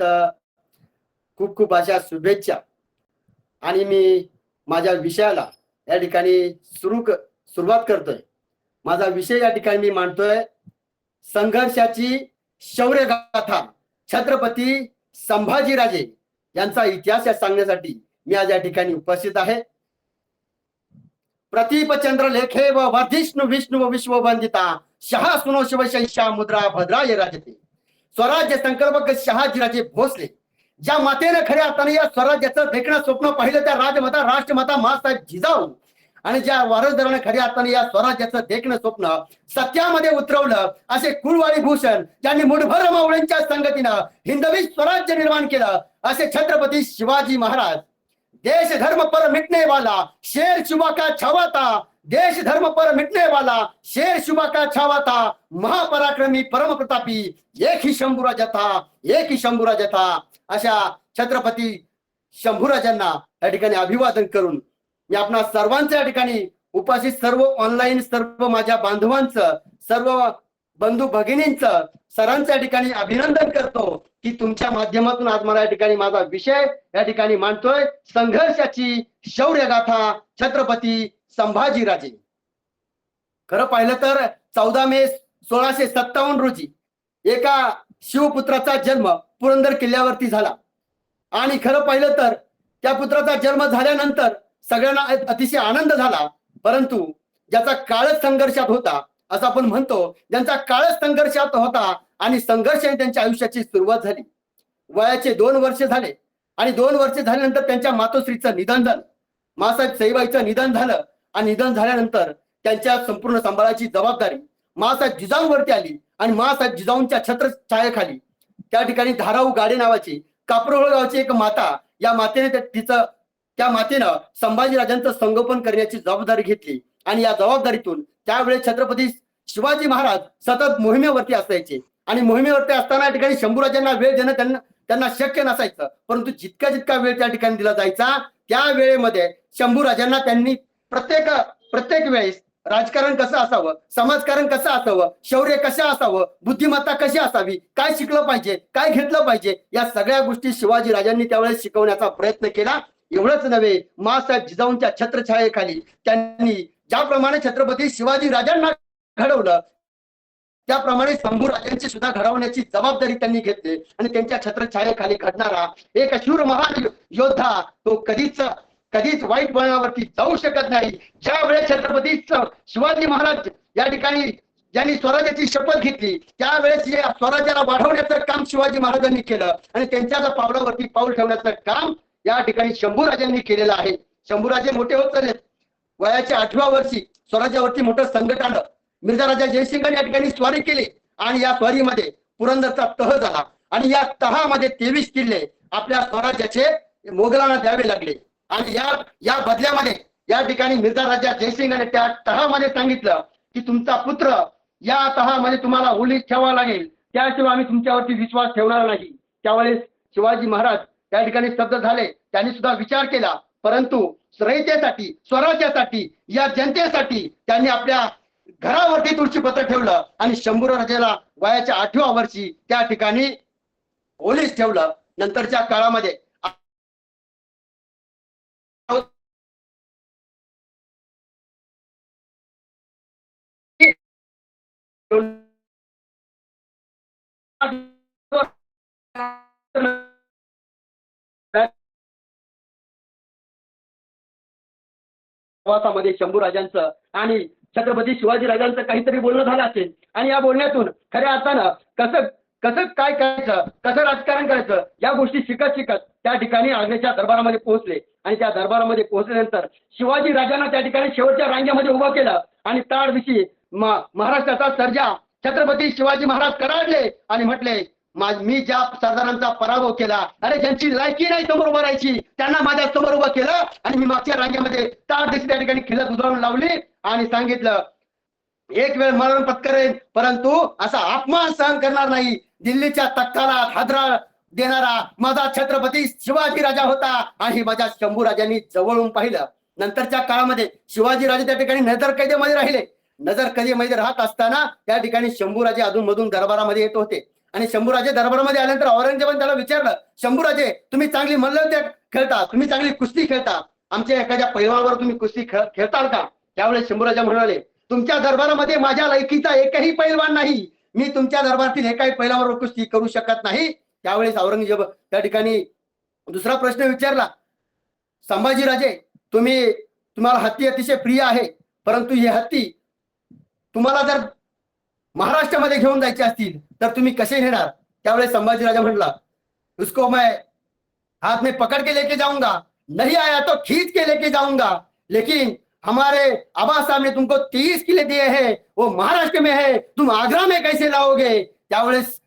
खूप खूप अशा शुभेच्छा. आणि मी माझ्या विषयाला या ठिकाणी सुरू सुरुवात करतोय. माझा विषय या ठिकाणी मी मांडतोय संघर्षाची शौर्य गाथा छत्रपती संभाजीराजे यांचा इतिहास या सांगण्यासाठी मी आज या ठिकाणी उपस्थित आहे. प्रतीप चंद्र लेखे व वर्धिष्णु विष्णु विश्व वंदिता शहा सुनो शिवशैषा मुद्रा भद्रा ये राजते. स्वराज्य संकल्पक शहाजीराजे भोसले. ज्या मातेने खऱ्या अर्थाने या स्वराज्याचं देखणं स्वप्न पाहिलं त्या राजमाता राष्ट्रमाता महासाहेब जिजाऊ आणि ज्या वारसदाराने खऱ्या अर्थाने या स्वराज्याचं देखणं स्वप्न सत्यामध्ये उतरवलं असे कुळवाळी भूषण ज्यांनी मुठभर मावळ्यांच्या संगतीनं हिंदवी स्वराज्य निर्माण केलं असे छत्रपती शिवाजी महाराज. देश धर्म पर मिटने वाला शेर शुभा का देश धर्म पर मिटने वाला शेर शुभा का छावा था महापराक्रमी परम प्रतापी एक ही शंभूराजा था एक ही शंभूराजा था. अशा छत्रपती शंभूराजांना या ठिकाणी अभिवादन करून मी आपणा सर्वांचं या ठिकाणी उपस्थित सर्व ऑनलाईन सर्व माझ्या बांधवांचं सर्व बंधू भगिनींचं सरांचं या ठिकाणी अभिनंदन करतो की तुमच्या माध्यमातून आज मला या ठिकाणी माझा विषय या ठिकाणी मांडतोय. संघर्षाची शौर्य गाथा छत्रपती संभाजीराजे खरं पाहिलं तर चौदा मे सोळाशे सत्तावन्न रोजी एका शिवपुत्राचा जन्म पुरंदर किल्ल्यावरती झाला. आणि खरं पाहिलं तर त्या पुत्राचा जन्म झाल्यानंतर सगळ्यांना अतिशय आनंद झाला. परंतु ज्याचा काळच संघर्षात होता असं आपण म्हणतो ज्यांचा काळच संघर्षात होता आणि संघर्षाने त्यांच्या आयुष्याची सुरुवात झाली. वयाचे दोन वर्ष झाले आणि दोन वर्ष झाल्यानंतर त्यांच्या मातोश्रीचं निधन झालं. मासाहेब सईबाईचं निधन झालं. आणि निधन झाल्यानंतर त्यांच्या संपूर्ण सांभाळाची जबाबदारी मासाहेब जिजाऊंवरती आली आणि मासाहेब जिजाऊंच्या छत्र छायाखाली त्या ठिकाणी धाराऊ गाडे नावाची कापरोळ गावची एक माता या मातेने तिचं त्या मातेनं संभाजीराजांचं संगोपन करण्याची जबाबदारी घेतली. आणि या जबाबदारीतून त्यावेळेस छत्रपती शिवाजी महाराज सतत मोहिमेवरती असायचे. आणि मोहिमेवरती असताना या ठिकाणी शंभूराजांना वेळ देणं त्यांना त्यांना शक्य नसायचं. परंतु जितका जितका वेळ त्या ठिकाणी दिला जायचा त्या वेळेमध्ये शंभूराजांना त्यांनी प्रत्येक प्रत्येक वेळेस राजकारण कसं असावं समाजकारण कसं असावं शौर्य कसं असावं बुद्धिमत्ता कशी असावी काय शिकलं पाहिजे काय घेतलं पाहिजे या सगळ्या गोष्टी शिवाजी राजांनी त्यावेळेस शिकवण्याचा प्रयत्न केला. एवढंच नव्हे मासाहेब जिजाऊंच्या छत्रछायेखाली त्यांनी ज्याप्रमाणे छत्रपती शिवाजी राजांना घडवलं त्याप्रमाणे शंभू राजांची सुद्धा घडवण्याची जबाबदारी त्यांनी घेतली. आणि त्यांच्या छत्रछायेखाली घडणारा एक शूर महान योद्धा तो कधीच कधीच वाईट वळणावरती जाऊ शकत नाही. ज्या वेळेस छत्रपती शिवाजी महाराज या ठिकाणी ज्यांनी स्वराज्याची शपथ घेतली त्यावेळेस या स्वराज्याला वाढवण्याचं काम शिवाजी महाराजांनी केलं आणि त्यांच्या पावलावरती पाऊल ठेवण्याचं काम या ठिकाणी शंभूराजांनी केलेलं आहे. शंभूराजे मोठे होत चालले. वयाच्या आठव्या वर्षी स्वराज्यावरती मोठं संकट आलं. मिर्झा राजा जयसिंगाने या ठिकाणी स्वारी केली आणि या स्वारीमध्ये पुरंदरचा तह झाला. आणि या तहामध्ये तेवीस किल्ले आपल्या स्वराज्याचे मोगलांना द्यावे लागले. आणि या या बदल्यामध्ये या ठिकाणी मिर्झा राजा जयसिंगाने त्या तहामध्ये सांगितलं की तुमचा पुत्र या तहामध्ये तुम्हाला ओलीत ठेवावा लागेल. त्याशिवाय आम्ही तुमच्यावरती विश्वास ठेवणार नाही. त्यावेळेस शिवाजी महाराज त्या ठिकाणी स्तब्ध झाले. त्यांनी सुद्धा विचार केला. परंतु रयतेसाठी स्वराज्यासाठी या जनतेसाठी त्यांनी आपल्या घरावरती तुळशीपत्र ठेवलं आणि शंभूर राजाला वयाच्या आठव्या वर्षी त्या ठिकाणी ओलीस ठेवलं. नंतरच्या काळामध्ये प्रवासामध्ये शंभू राजांचं आणि छत्रपती शिवाजी राजांचं काहीतरी बोलणं झालं असेल. आणि या बोलण्यातून खऱ्या अर्थानं कसं कसं काय करायचं कसं राजकारण करायचं या गोष्टी शिकत शिकत त्या ठिकाणी आग्नेच्या दरबारामध्ये पोहोचले. आणि त्या दरबारामध्ये पोहोचल्यानंतर शिवाजी राजांना त्या ठिकाणी शेवटच्या रांगेमध्ये उभं केलं. आणि ताडदिशी महाराष्ट्राचा सर्जा छत्रपती शिवाजी महाराज कराडले आणि म्हटले मी ज्या सरदारांचा पराभव केला अरे ज्यांची लायकी नाही समोर उभं राहायची त्यांना माझ्यासमोर उभं केलं आणि मी मागच्या रांगेमध्ये चार दिवशी त्या ठिकाणी खिलत उधळून लावली आणि सांगितलं एक वेळ मरण पत्करेन परंतु असा अपमान सहन करणार नाही. दिल्लीच्या तख्ताला हादरा देणारा माझा छत्रपती शिवाजी राजा होता आणि माझ्या शंभू राजांनी जवळून पाहिलं. नंतरच्या काळामध्ये शिवाजी राजे त्या ठिकाणी नजर कैदेमध्ये राहिले. नजर कधी मध्ये राहत असताना त्या ठिकाणी शंभूराजे अधूनमधून दरबारामध्ये येत होते. आणि शंभूराजे दरबारामध्ये आल्यानंतर औरंगजेबाने त्याला विचारलं शंभूराजे तुम्ही चांगली मल्लयुद्ध खेळता तुम्ही चांगली कुस्ती खेळता. आमच्या एखाद्या पैलवानावर तुम्ही कुस्ती खेळ खेळताल का? त्यावेळेस शंभूराजा म्हणाले तुमच्या दरबारामध्ये माझ्या लायकीचा एकही पैलवान नाही. मी तुमच्या दरबारातील एकाही पैलवानावर कुस्ती करू शकत नाही. त्यावेळेस औरंगजेब त्या ठिकाणी दुसरा प्रश्न विचारला संभाजीराजे तुम्ही तुम्हाला हत्ती अतिशय प्रिय आहे परंतु ही हत्ती तुम्हाला जर महाराष्ट्रामध्ये घेऊन जायचे असतील तर तुम्ही कसे नेणार? त्यावेळेस संभाजीराजा म्हटला उसको मैं हाथ में पकड़ के लेके जाऊंगा नहीं आया तो खींच के लेके जाऊंगा लेकिन हमारे आबा साहब ने तुमको तीस किले दिए हैं वो महाराष्ट्र में है तुम आग्रा में कैसे लाओगे? त्यावेळेस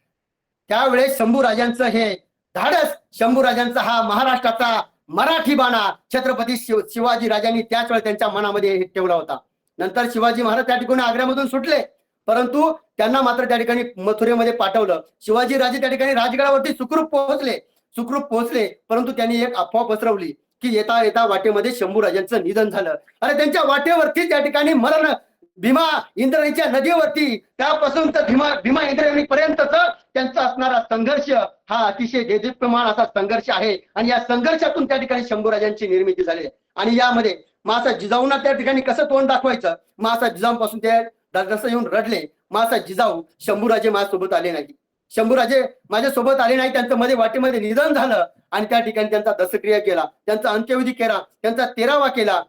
त्यावेळेस शंभू राजांचं हे धाडस शंभू राजांचा हा महाराष्ट्राचा मराठी बाणा छत्रपती शिवाजी राजांनी त्याच वेळेस त्यांच्या मनामध्ये हे ठेवला होता. नंतर शिवाजी महाराज त्या ठिकाणी आग्र्यामधून सुटले. परंतु त्यांना मात्र त्या ठिकाणी मथुरेमध्ये पाठवलं. शिवाजी राजे त्या ठिकाणी राजगडावरती सुखरूप पोहोचले. सुखरूप पोहोचले परंतु त्यांनी एक अफवा पसरवली की येता येता वाटेमध्ये शंभू राजांचं निधन झालं. अरे त्यांच्या वाटेवरती त्या ठिकाणी मरण भीमा इंद्रणीच्या नदीवरती त्यापासून तर भीमा भीमा इंद्रायणी पर्यंतच त्यांचा असणारा संघर्ष हा अतिशय देदीप्यमान असा संघर्ष आहे. आणि या संघर्षातून त्या ठिकाणी शंभूराजांची निर्मिती झाली. आणि यामध्ये मासा जिजाऊंना त्या ठिकाणी कसं तोंड दाखवायचं? मासा जिजाऊपासून ते जसं येऊन रडले. मासा जिजाऊ शंभूराजे माझ्यासोबत आले नाही शंभूराजे माझ्यासोबत आले नाही त्यांचं मध्ये वाटेमध्ये निधन झालं आणि त्या ठिकाणी त्यांचा दसक्रिया केला. त्यांचा अंत्यविधी केला. त्यांचा तेरावा केला.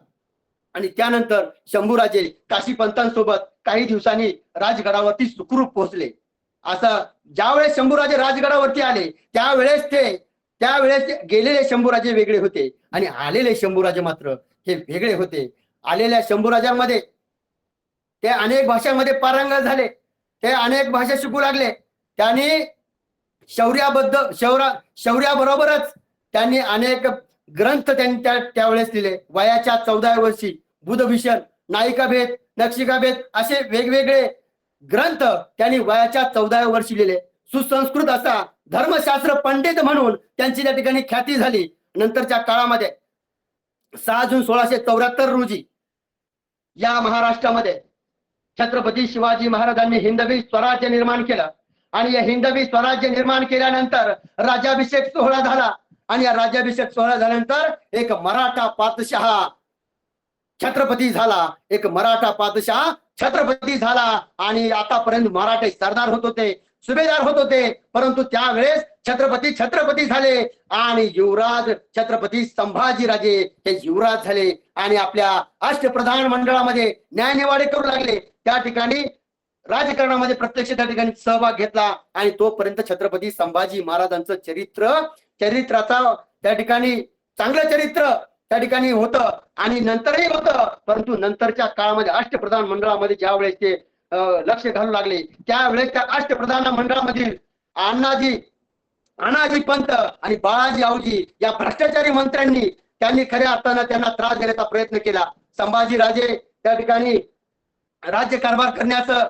आणि त्यानंतर शंभूराजे काशी पंतांसोबत काही दिवसांनी राजगडावरती सुखरूप पोहोचले. असं ज्यावेळेस शंभूराजे राजगडावरती आले त्यावेळेस ते त्यावेळेस ते गेलेले शंभूराजे वेगळे होते. आणि आलेले शंभूराजे मात्र हे वेगळे होते. आलेल्या शंभूराजांमध्ये ते अनेक भाषांमध्ये पारंगत झाले. ते अनेक भाषा शिकू लागले. त्यांनी शौर्याबद्ध शौर्या शौर्याबरोबरच त्यांनी अनेक ग्रंथ त्यांनी त्या त्यावेळेस लिहिले. वयाच्या चौदाव्या वर्षी बुधभीषण नायिकाभेद नक्षिकाभेद असे वेगवेगळे ग्रंथ त्यांनी वयाच्या चौदाव्या वर्षी लिहिले. सुसंस्कृत असा धर्मशास्त्र पंडित म्हणून त्यांची त्या ठिकाणी ख्याती झाली. नंतरच्या काळामध्ये सहा जून सोळाशे चौऱ्याहत्तर रोजी या महाराष्ट्रामध्ये छत्रपती शिवाजी महाराजांनी हिंदवी स्वराज्य निर्माण केलं. आणि या हिंदवी स्वराज्य निर्माण केल्यानंतर राज्याभिषेक सोहळा झाला. आणि या राज्याभिषेक सोहळा झाल्यानंतर एक मराठा पातशाह छत्रपती झाला. एक मराठा पातशाह छत्रपती झाला. आणि आतापर्यंत मराठे सरदार होत होते सुभेदार होत होते. परंतु त्यावेळेस छत्रपती छत्रपती झाले आणि युवराज छत्रपती संभाजीराजे हे युवराज झाले आणि आपल्या अष्टप्रधान मंडळामध्ये न्यायनिवाडे करू लागले. त्या ठिकाणी राजकारणामध्ये प्रत्यक्ष त्या ठिकाणी सहभाग घेतला आणि तोपर्यंत छत्रपती संभाजी महाराजांचं चरित्र चरित्राचा त्या ठिकाणी चांगलं चरित्र त्या ठिकाणी होतं आणि नंतरही होतं. परंतु नंतरच्या काळामध्ये अष्टप्रधान मंडळामध्ये ज्या वेळेस ते लक्ष घालू लागले त्यावेळेस त्या अष्टप्रधान मंडळामधील अण्णाजी अनाजी पंत आणि बाळाजी आवजी या भ्रष्टाचारी मंत्र्यांनी त्यांनी खऱ्या अर्थानं त्यांना त्रास देण्याचा प्रयत्न केला. संभाजी राजे त्या ठिकाणी राज्य कारभार करण्याचं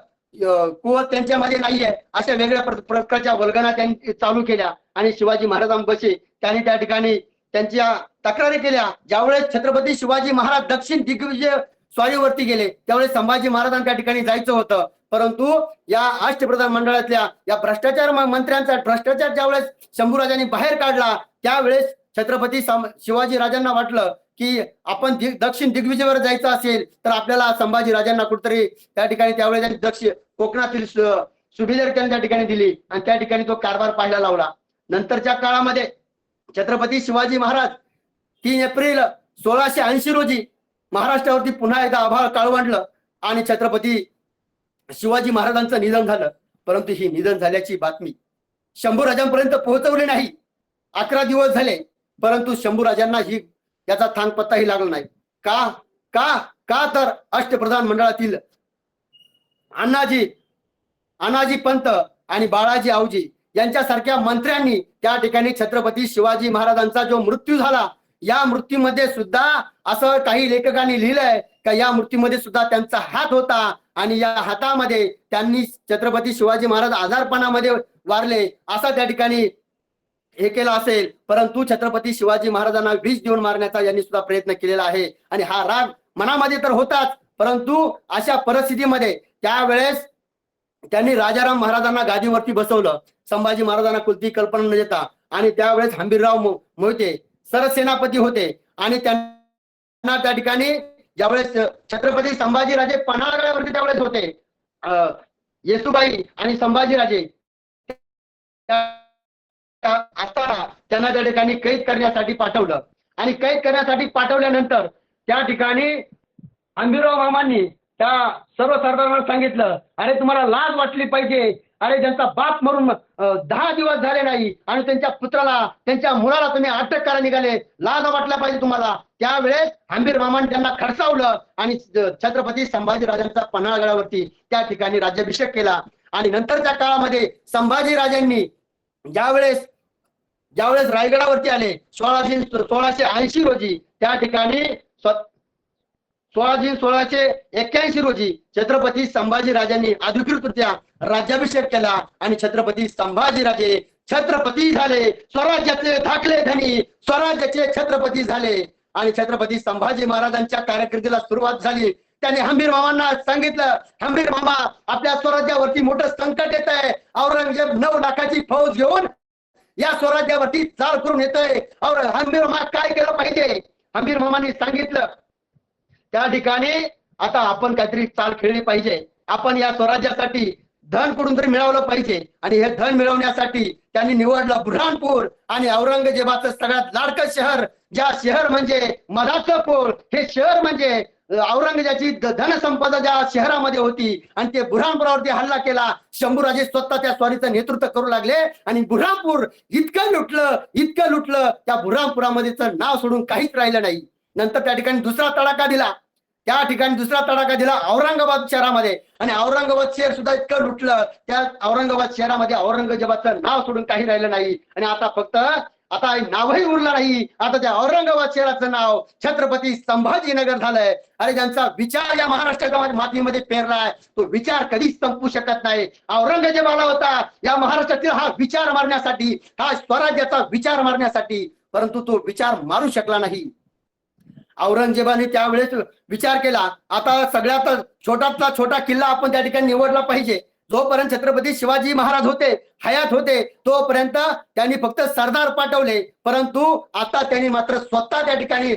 कुवत त्यांच्यामध्ये नाहीये अशा वेगळ्या प्रकारच्या वल्गना त्यांनी चालू केल्या आणि शिवाजी महाराजांपाशी त्यांनी त्या ठिकाणी त्यांच्या तक्रारी केल्या. ज्यावेळेस छत्रपती शिवाजी महाराज दक्षिण दिग्विजय स्वारीवरती गेले त्यावेळेस संभाजी महाराजांना त्या ठिकाणी जायचं होतं. परंतु या अष्टप्रधान मंडळातल्या या भ्रष्टाचार मंत्र्यांचा भ्रष्टाचार ज्यावेळेस शंभूराजांनी बाहेर काढला त्यावेळेस छत्रपती शिवाजी राजांना वाटलं की आपण दक्षिण दिग्विजयवर जायचं असेल तर आपल्याला संभाजी राजांना कुठतरी त्या ठिकाणी त्यावेळेस त्यांनी दक्षिण कोकणातील सुभेदार त्यांनी त्या ठिकाणी दिली आणि त्या ठिकाणी तो कारभार पाहायला लावला. नंतरच्या काळामध्ये छत्रपती शिवाजी महाराज तीन एप्रिल सोळाशे ऐंशी रोजी महाराष्ट्रावरती पुन्हा एकदा आभाळ काळवंडलं आणि छत्रपती शिवाजी महाराजांचं निधन झालं. परंतु ही निधन झाल्याची बातमी शंभू राजांपर्यंत पोहोचवली नाही. अकरा दिवस झाले परंतु शंभू राजांना ही याचा थांगपत्ताही लागला नाही. का? का? का तर अष्टप्रधान मंडळातील अण्णाजी अण्णाजी पंत आणि बाळाजी आऊजी यांच्यासारख्या मंत्र्यांनी त्या ठिकाणी छत्रपती शिवाजी महाराजांचा जो मृत्यू झाला या मृत्यूमध्ये सुद्धा असं काही लेखकांनी लिहिलंय का या मृत्यूमध्ये सुद्धा त्यांचा हात होता आणि या हातामध्ये त्यांनी छत्रपती शिवाजी महाराज आजारपणामध्ये वारले असा त्या ठिकाणी हे केलं असेल. परंतु छत्रपती शिवाजी महाराजांना विष देऊन मारण्याचा यांनी सुद्धा प्रयत्न केलेला आहे. आणि हा राग मनामध्ये तर होताच परंतु अशा परिस्थितीमध्ये त्यावेळेस त्यांनी राजाराम महाराजांना गादीवरती बसवलं. संभाजी महाराजांना कुलती कल्पना न देता. आणि त्यावेळेस हंबीरराव मोहिते सरसेनापती होते. आणि त्यांना त्या ठिकाणी ज्यावेळेस छत्रपती संभाजीराजे पन्हाळगडावरती त्यावेळेस होते येसुबाई आणि संभाजीराजे असताना त्यांना त्या ठिकाणी कैद करण्यासाठी पाठवलं. आणि कैद करण्यासाठी पाठवल्यानंतर त्या ठिकाणी हंबीरराव मामांनी त्या सर्व सरदारांना सांगितलं अरे तुम्हाला लाज वाटली पाहिजे अरे ज्यांचा बाप मरून दहा दिवस झाले नाही आणि त्यांच्या पुत्राला त्यांच्या मुलाला तुम्ही अटक करा निघाले लाज वाटला पाहिजे तुम्हाला. त्यावेळेस हंबीर मामान त्यांना खडसावलं आणि छत्रपती संभाजीराजांचा पन्हाळगडावरती त्या ठिकाणी राज्याभिषेक केला. आणि नंतरच्या काळामध्ये संभाजीराजांनी ज्यावेळेस ज्यावेळेस रायगडावरती आले सोळाशे सोळाशे ऐंशी रोजी त्या ठिकाणी सोळा जून सोळाशे एक्क्याऐंशी रोजी छत्रपती संभाजीराजांनी अधिकृतरित्या राज्याभिषेक केला आणि छत्रपती संभाजीराजे छत्रपती झाले. स्वराज्याचे धाकले धनी स्वराज्याचे छत्रपती झाले. आणि छत्रपती संभाजी महाराजांच्या कारकिर्दीला सुरुवात झाली. त्यांनी हंबीर मामांना सांगितलं हंबीर मामा आपल्या स्वराज्यावरती मोठं संकट येत आहे औरंगजेब नऊ लाखाची फौज घेऊन या स्वराज्यावरती चाल करून येतोय. और हंबीर मामा काय केलं पाहिजे? हंबीर मामांनी सांगितलं त्या ठिकाणी आता आपण काहीतरी चाल खेळली पाहिजे. आपण या स्वराज्यासाठी धन कुठून तरी मिळवलं पाहिजे. आणि हे धन मिळवण्यासाठी त्यांनी निवडलं बुरहानपूर आणि औरंगजेबाचं सगळ्यात लाडकं शहर. ज्या शहर म्हणजे मधाचं हे शहर म्हणजे औरंगजेबाची धनसंपदा ज्या शहरामध्ये होती आणि ते बुरहानपुरावरती हल्ला केला. शंभूराजे स्वतः त्या स्वारीचं नेतृत्व करू लागले आणि बुरहानपूर इतकं लुटलं इतकं लुटलं त्या बुरहानपुरामध्येच नाव सोडून काहीच राहिलं नाही. नंतर त्या ठिकाणी दुसरा तडाखा दिला. त्या ठिकाणी दुसरा तडाखा दिला औरंगाबाद शहरामध्ये. आणि औरंगाबाद शहर सुद्धा इतकं लुटलं. त्या औरंगाबाद शहरामध्ये औरंगजेबाचं नाव सोडून काही राहिलं नाही. आणि आता फक्त आता नावही उरलं नाही. आता त्या औरंगाबाद शहराचं नाव छत्रपती संभाजीनगर झालंय. अरे ज्यांचा विचार या महाराष्ट्राच्या मातीमध्ये पेरलाय तो विचार कधीच संपू शकत नाही. औरंगजेब आला होता. या महाराष्ट्रातील हा विचार मारण्यासाठी हा स्वराज्याचा विचार मारण्यासाठी परंतु तो विचार मारू शकला नाही. औरंगजेबाने त्यावेळेस विचार केला. आता सगळ्यात छोटातला छोटा किल्ला आपण त्या ठिकाणी निवडला पाहिजे. जोपर्यंत छत्रपती शिवाजी महाराज होते हयात होते तोपर्यंत त्यांनी फक्त सरदार पाठवले. परंतु आता त्यांनी मात्र स्वतः त्या ठिकाणी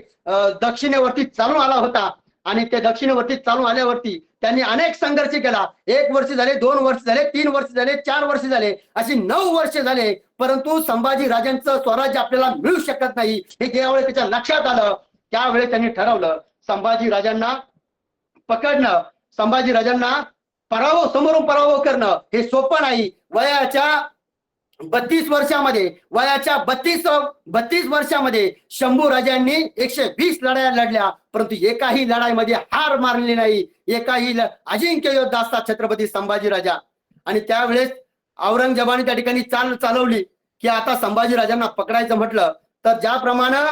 दक्षिणेवरती चालून आला होता. आणि ते दक्षिणेवरती चालून आल्यावरती त्यांनी अनेक संघर्ष केला. एक वर्ष झाले दोन वर्ष झाले तीन वर्ष झाले चार वर्ष झाले अशी नऊ वर्ष झाले. परंतु संभाजी राजांचं स्वराज्य आपल्याला मिळू शकत नाही. हे ज्यावेळेस त्याच्या लक्षात आलं. त्यावेळेस त्यांनी ठरवलं संभाजी राजांना पकडणं संभाजी राजांना पराभव समोरून पराभव करणं हे सोपं नाही. वयाच्या बत्तीस वर्षामध्ये वयाच्या बत्तीस बत्तीस वर्षामध्ये शंभू राजांनी एकशे वीस लढाया लढल्या परंतु एकाही लढाईमध्ये हार मारली नाही. एकाही ल- अजिंक्य योद्धा असतात छत्रपती संभाजी राजा. आणि त्यावेळेस औरंगजेबाने त्या ठिकाणी चाल चालवली की आता संभाजी राजांना पकडायचं म्हटलं तर ज्याप्रमाणे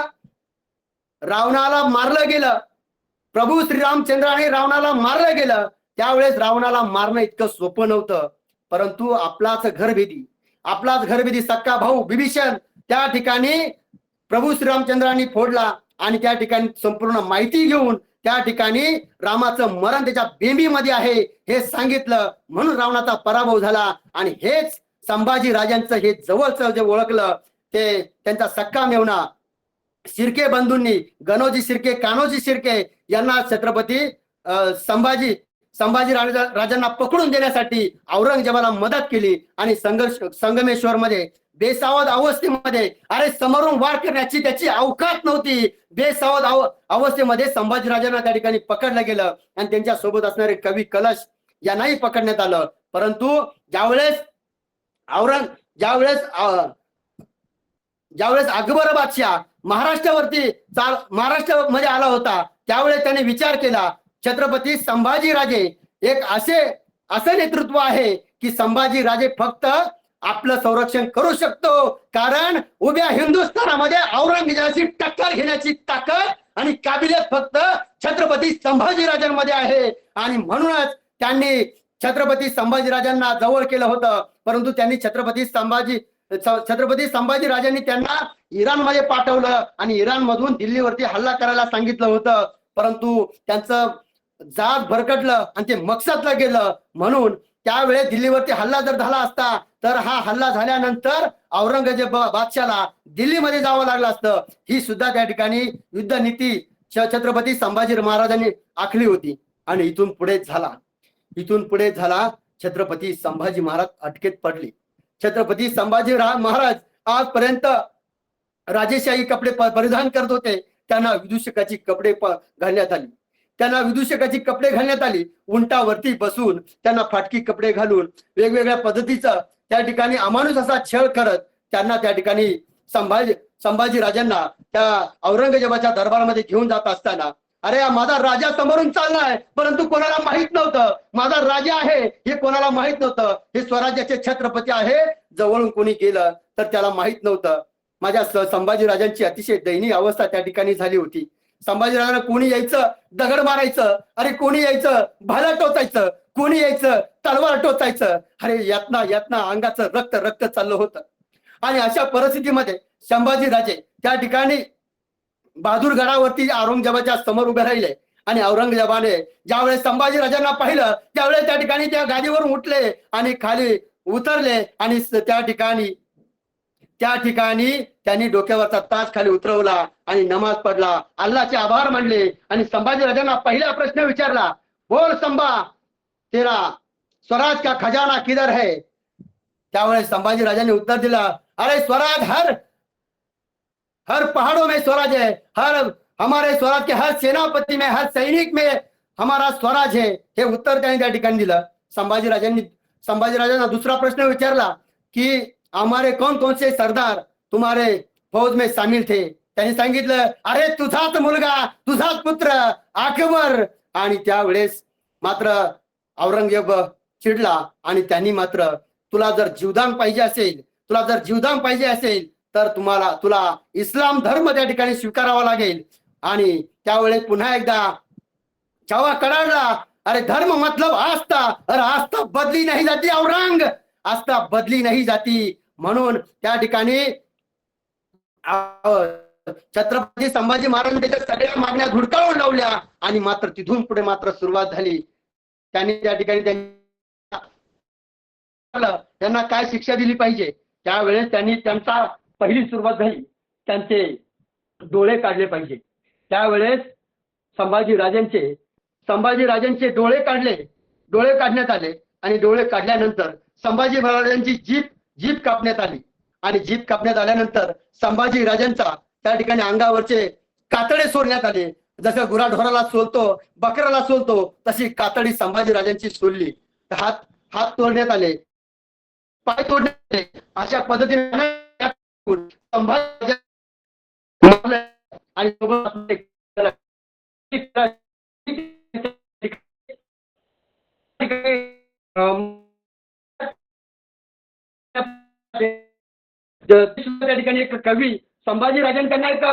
रावणाला मारलं गेलं. प्रभू श्रीरामचंद्राने रावणाला मारलं गेलं. त्यावेळेस रावणाला मारणं इतकं सोपं नव्हतं. परंतु आपलाच घरभेदी आपलाच घरभेदी सक्का भाऊ बिभीषण त्या ठिकाणी प्रभू श्रीरामचंद्रांनी फोडला आणि त्या ठिकाणी संपूर्ण माहिती घेऊन त्या ठिकाणी रामाचं मरण त्याच्या बेंबीमध्ये आहे हे सांगितलं. म्हणून रावणाचा पराभव झाला आणि हेच संभाजी राजांचं हे जवळचं जे ओळखलं ते त्यांचा सक्का मेवणा शिर्के बंधूंनी गणोजी शिर्के कान्होजी शिर्के यांना छत्रपती अं, संभाजी संभाजी राजा राजांना पकडून देण्यासाठी औरंगजेबाला मदत केली आणि संघर्ष संगमेश्वर मध्ये बेसावध अवस्थेमध्ये अरे समोरून वार करण्याची त्याची अवकाश नव्हती. बेसावध अव अवस्थेमध्ये संभाजी राजांना त्या ठिकाणी पकडलं गेलं आणि त्यांच्यासोबत असणारे कवी कलश यांनाही पकडण्यात आलं. परंतु ज्यावेळेस औरंग ज्यावेळेस अं, ज्यावेळेस अकबर बादशाह महाराष्ट्रावरती महाराष्ट्र महाराष्ट्रामध्ये आला होता. त्यावेळेस त्याने विचार केला छत्रपती संभाजीराजे एक असे असं नेतृत्व आहे की संभाजी राजे फक्त आपलं संरक्षण करू शकतो. कारण उभ्या हिंदुस्थानामध्ये औरंगजेबाची टक्कर घेण्याची ताकद आणि काबिलियत फक्त छत्रपती संभाजीराजांमध्ये आहे. आणि म्हणूनच त्यांनी छत्रपती संभाजी राजांना जवळ केलं होतं. परंतु त्यांनी छत्रपती संभाजी छत्रपती संभाजी राजांनी त्यांना इराणमध्ये पाठवलं आणि इराण मधून दिल्लीवरती हल्ला करायला सांगितलं होतं. परंतु त्यांचं जात भरकटलं आणि ते मकसदला गेलं. म्हणून त्यावेळेस दिल्लीवरती हल्ला जर झाला असता तर हा हल्ला झाल्यानंतर औरंगजेब बादशाला दिल्लीमध्ये जावं लागलं असतं. ही सुद्धा त्या ठिकाणी युद्ध नीती छत्रपती संभाजी महाराजांनी आखली होती. आणि इथून पुढे झाला. इथून पुढे झाला छत्रपती संभाजी महाराज अटकेत पडले. छत्रपती संभाजी महाराज आजपर्यंत राजेशाही कपडे परिधान करत होते. त्यांना विदूषकाची कपडे घालण्यात आली. त्यांना विदूषकाची कपडे घालण्यात आली. उंटावरती बसून त्यांना फाटकी कपडे घालून वेगवेगळ्या पद्धतीचं त्या ठिकाणी अमानुष असा छळ करत त्यांना त्या ठिकाणी संभाजी संभाजी राजांना त्या औरंगजेबाच्या दरबारामध्ये घेऊन जात असताना अरे माझा राजा समोरून चाललाय परंतु कोणाला माहीत नव्हतं? माझा राजा आहे हे कोणाला माहीत नव्हतं? हे स्वराज्याचे छत्रपती आहे जवळून कोणी गेलं तर त्याला माहीत नव्हतं. माझ्या संभाजीराजांची अतिशय दयनीय अवस्था त्या ठिकाणी झाली होती. संभाजीराजांना कोणी यायचं? दगड मारायचं? अरे कोणी यायचं? भाला टोचायचं. कोणी यायचं? तलवार टोचायचं. अरे यातना यातना अंगाचं रक्त रक्त चाललं होतं. आणि अशा परिस्थितीमध्ये संभाजी राजे त्या ठिकाणी बहादूरगडावरती औरंगजेबाच्या समोर उभे राहिले. आणि औरंगजेबाने ज्यावेळेस संभाजी राजांना पाहिलं त्यावेळेस त्या ठिकाणी त्या गादीवरून उठले आणि खाली उतरले आणि त्या ठिकाणी त्या ठिकाणी त्यांनी डोक्यावरचा तास खाली उतरवला आणि नमाज पडला अल्लाचे आभार मानले आणि संभाजी राजांना पहिला प्रश्न विचारला बोल संभा तेरा स्वराज का खजाना किधर है? त्यावेळेस संभाजी राजांनी उत्तर दिलं अरे स्वराज हर हर पहाड़ों में स्वराज है हर हमारे स्वराज के हर सेनापती में हर सैनिक में हमारा स्वराज है. हे उत्तर त्यांनी त्या ठिकाणी दिलं. संभाजी राजांनी संभाजी राजांना दुसरा प्रश्न विचारला की हमारे कौन कौन से सरदार तुम्हारे फौज में शामिल थे? त्यांनी सांगितलं अरे तुझाच मुलगा तुझाच पुत्र अकबर आणि त्यावेळेस मात्र औरंगजेब चिडला आणि त्यांनी मात्र तुला जर जीवदान पाहिजे असेल तुला जर जीवदान पाहिजे असेल तर तुम्हाला तुला इस्लाम धर्म त्या ठिकाणी स्वीकारावा लागेल. आणि त्यावेळेस पुन्हा एकदा चावा कडाडला अरे धर्म मतलब आस्था अरे आस्था बदली नाही जाती औरंग आस्था बदली नाही जाती. म्हणून त्या ठिकाणी छत्रपती संभाजी महाराज त्याच्या सगळ्या मागण्या धुडकावून लावल्या आणि मात्र तिथून पुढे मात्र सुरुवात झाली. त्यांनी त्या ठिकाणी त्यांना काय शिक्षा दिली पाहिजे? त्यावेळेस त्यांनी त्यांचा पहिली सुरुवात झाली. त्यांचे डोळे काढले पाहिजे. त्यावेळेस संभाजी राजांचे संभाजी राजांचे डोळे काढले. डोळे काढण्यात आले आणि डोळे काढल्यानंतर संभाजी महाराजांची जीप जीप कापण्यात आली. आणि जीप कापण्यात आल्यानंतर संभाजी राजांचा त्या ठिकाणी अंगावरचे कातडे सोडण्यात आले. जसं गुराढोराला सोलतो बकराला सोलतो तशी कातडी संभाजी राजांची सोडली. हात हात तोडण्यात आले. पाय तोडण्यात आले. अशा पद्धतीने संभाजी आणि त्या ठिकाणी एक कवी संभाजी राजांना एक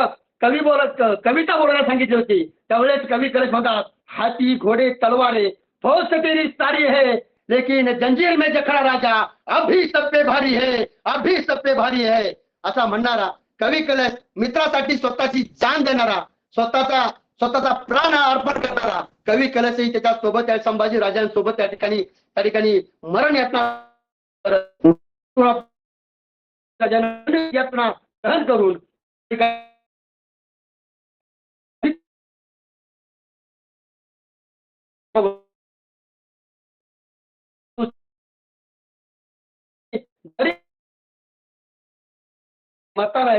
कवी बोलत कविता बोलायला सांगितली होती. त्यावेळेस कवी करत म्हणतात हाती घोडे तलवारे फौज तेरी सारी है लेकिन जंजीर में जखड़ा राजा अभी सप्पे भारी है अभी सप्पे भारी है. असा म्हणणारा कवी कलश मित्रासाठी स्वतःची जान देणारा स्वतःचा स्वतःचा प्राण अर्पण करणारा कवी कलशही त्याच्या सोबत संभाजी राजांसोबत त्या ठिकाणी त्या ठिकाणी मरण यातना यातना सहन करून म्हातारा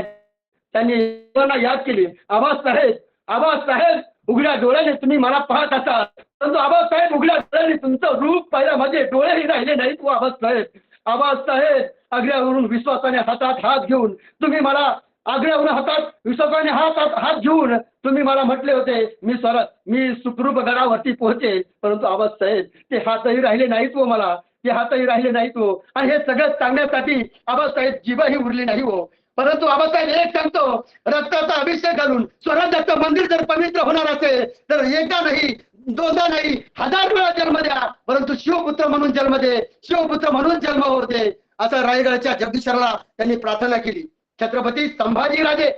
त्यांनी सर्वांना याद केली. आवाज साहेब आवाज साहेब उघड्या डोळ्याने तुम्ही मला पाहत असाल. परंतु आवाज साहेब उघड्या डोळ्याने तुमचं रूप पाहिलं माझे डोळेही राहिले नाहीत हो व साहेब. आवाज साहेब आग्र्यावरून विश्वासाने हातात हात घेऊन तुम्ही मला आग्र्यावरून हातात विश्वासाने हातात हात घेऊन तुम्ही मला म्हटले होते मी स्वर मी सुखरूप गडावरती पोहोचे परंतु आवाज साहेब ते हातही राहिले नाहीत व मला ते हातही राहिले नाहीत हो. आणि हे सगळं सांगण्यासाठी आबासाहेब जीवही उरली नाही हो. परंतु आबासाहेब एक सांगतो रक्ताचा अभिषेक घालून स्वराज्याचं मंदिर जर पवित्र होणार असेल तर एकदा नाही दोनदा नाही हजार वेळा जन्म द्या. परंतु शिवपुत्र म्हणून जन्म दे शिवपुत्र म्हणून जन्म होते असं रायगडच्या जगदीश्वराला त्यांनी प्रार्थना केली. छत्रपती संभाजीराजे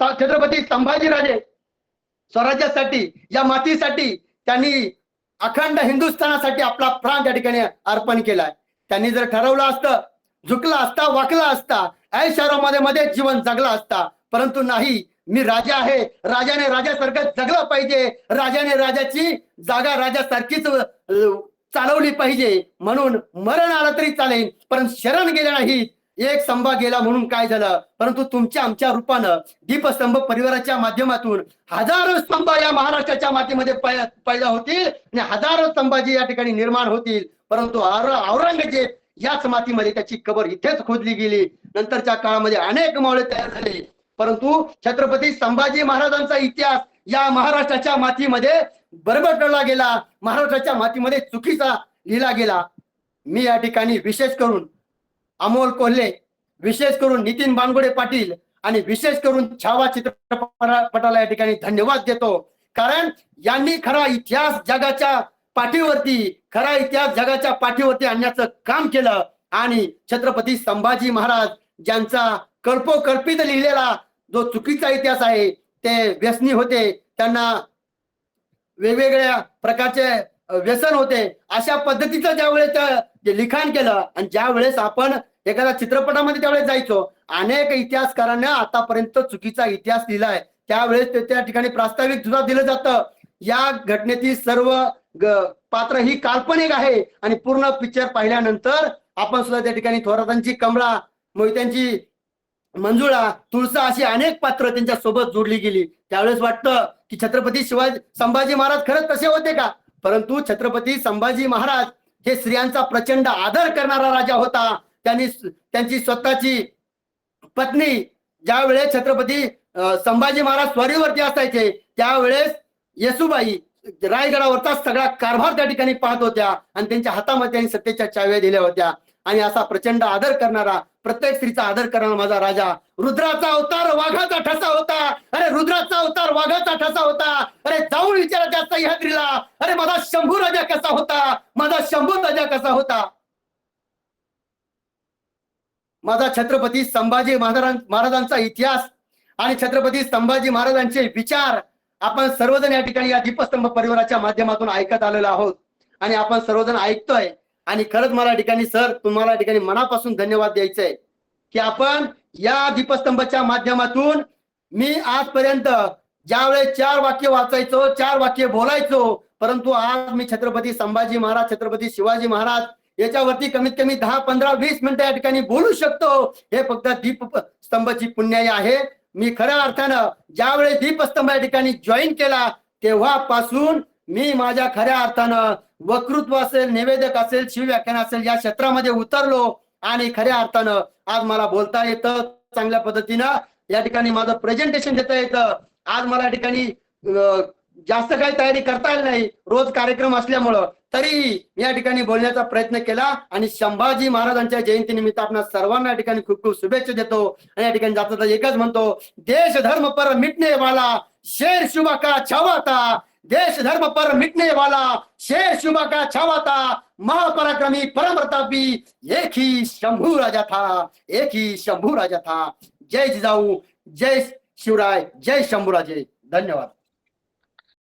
छत्रपती संभाजीराजे स्वराज्यासाठी या मातीसाठी त्यांनी अखंड हिंदुस्थानासाठी आपला प्राण त्या ठिकाणी अर्पण केलाय. त्यांनी जर ठरवलं असतं झुकला असता वाकला असता ऐशारामध्ये मध्ये जीवन जगला असता परंतु नाही मी राजा आहे. राजाने राजासारखं जगलं पाहिजे. राजाने राजाची जागा राजासारखीच चालवली पाहिजे. म्हणून मरण आलं तरी चालेल पण शरण गेले नाही. एक स्तंभ गेला म्हणून काय झालं? परंतु तुमच्या आमच्या रूपानं दीपस्तंभ परिवाराच्या माध्यमातून हजारो स्तंभ या महाराष्ट्राच्या मातीमध्ये पैदा होतील आणि हजारो स्तंभाजी या ठिकाणी निर्माण होतील. परंतु औरंगजेब याच मातीमध्ये त्याची कबर इथेच खोदली गेली. नंतरच्या काळामध्ये अनेक मावळे तयार झाले. परंतु छत्रपती संभाजी महाराजांचा इतिहास या महाराष्ट्राच्या मातीमध्ये बरबटला गेला महाराष्ट्राच्या मातीमध्ये चुकीचा लिहिला गेला. मी या ठिकाणी विशेष करून अमोल कोल्हे विशेष करून नितीन बानगुडे पाटील आणि विशेष करून छावा चित्रपटाला या ठिकाणी धन्यवाद देतो. कारण यांनी खरा इतिहास जगाच्या पाठीवरती खरा इतिहास जगाच्या पाठीवरती आणण्याचं काम केलं. आणि छत्रपती संभाजी महाराज ज्यांचा कल्पोकल्पित लिहिलेला जो चुकीचा इतिहास आहे ते व्यसनी होते. त्यांना वेगवेगळ्या प्रकारचे व्यसन होते. अशा पद्धतीचं ज्यावेळेस लिखाण केलं आणि ज्या वेळेस आपण एखाद्या चित्रपटामध्ये त्यावेळेस जायचो अनेक इतिहासकारांना आतापर्यंत चुकीचा इतिहास लिहिलाय त्यावेळेस ते त्या ठिकाणी प्रास्ताविक सुद्धा दिलं जातं. या घटनेतील सर्व पात्र ही काल्पनिक आहे आणि पूर्ण पिक्चर पाहिल्यानंतर आपण सुद्धा त्या ठिकाणी थोरातांची कमळा मोहित्यांची मंजुळा तुळसा अशी अनेक पात्र त्यांच्यासोबत जोडली गेली. त्यावेळेस वाटतं की छत्रपती शिवाजी संभाजी महाराज खरंच तसे होते का? परंतु छत्रपती संभाजी महाराज हे स्त्रियांचा प्रचंड आदर करणारा राजा होता. त्यांनी त्यांची स्वतःची पत्नी ज्यावेळेस छत्रपती संभाजी महाराज स्वारीवरती असायचे त्यावेळेस येसुबाई रायगडावरचा सगळा कारभार त्या ठिकाणी पाहत होत्या आणि त्यांच्या हातामध्ये त्यांनी सत्तेच्या चाव्या दिल्या होत्या. आणि असा प्रचंड आदर करणारा प्रत्येक स्त्रीचा आदर करणारा माझा राजा रुद्राचा अवतार वाघाचा ठसा होता. अरे रुद्राचा अवतार वाघाचा ठसा होता. अरे जाऊन विचारा त्या सह्याद्रीला अरे माझा शंभू राजा कसा होता? माझा शंभू राजा कसा होता? माझा छत्रपती संभाजी महाराजांचा इतिहास आणि छत्रपती संभाजी महाराजांचे विचार आपण सर्वजण या ठिकाणी या दीपस्तंभ परिवाराच्या माध्यमातून ऐकत आलेलो आहोत. आणि आपण सर्वजण ऐकतोय. आणि खरंच मला या ठिकाणी सर तुम्हाला या ठिकाणी मनापासून धन्यवाद द्यायचे आहे की आपण या दीपस्तंभाच्या माध्यमातून मी आजपर्यंत ज्यावेळेस चार वाक्य वाचायचो चार वाक्य बोलायचो परंतु आज मी छत्रपती संभाजी महाराज छत्रपती शिवाजी महाराज याच्यावरती कमीत कमी दहा पंधरा वीस मिनिटं या ठिकाणी बोलू शकतो. हे फक्त दीप स्तंभाची पुण्याई आहे. मी खऱ्या अर्थानं ज्यावेळेस दीपस्तंभ या ठिकाणी जॉईन केला तेव्हापासून मी माझ्या खऱ्या अर्थानं वक्तृत्व असेल निवेदक असेल शिवव्याख्यान असेल या क्षेत्रामध्ये उतरलो आणि खऱ्या अर्थानं आज मला बोलता येतं. चांगल्या पद्धतीनं या ठिकाणी माझं प्रेझेंटेशन देता येतं. आज मला या ठिकाणी जास्त काही तयारी करता आली नाही. रोज कार्यक्रम असल्यामुळं. तरी या ठिकाणी बोलण्याचा प्रयत्न केला आणि संभाजी महाराजांच्या जयंतीनिमित्त आपण सर्वांना या ठिकाणी खूप खूप शुभेच्छा देतो आणि या ठिकाणी जाता एकच म्हणतो देश धर्म पर मिटणे वाला शेर शुभा का छावाता देश धर्म पर मिटने वाला शेर शुभा का छावाता महापराक्रमी परम प्रतापी एक ही शंभू राजा था एक ही शंभू राजा था। जय जिजाऊ जय शिवराय जय शंभूराजे धन्यवाद।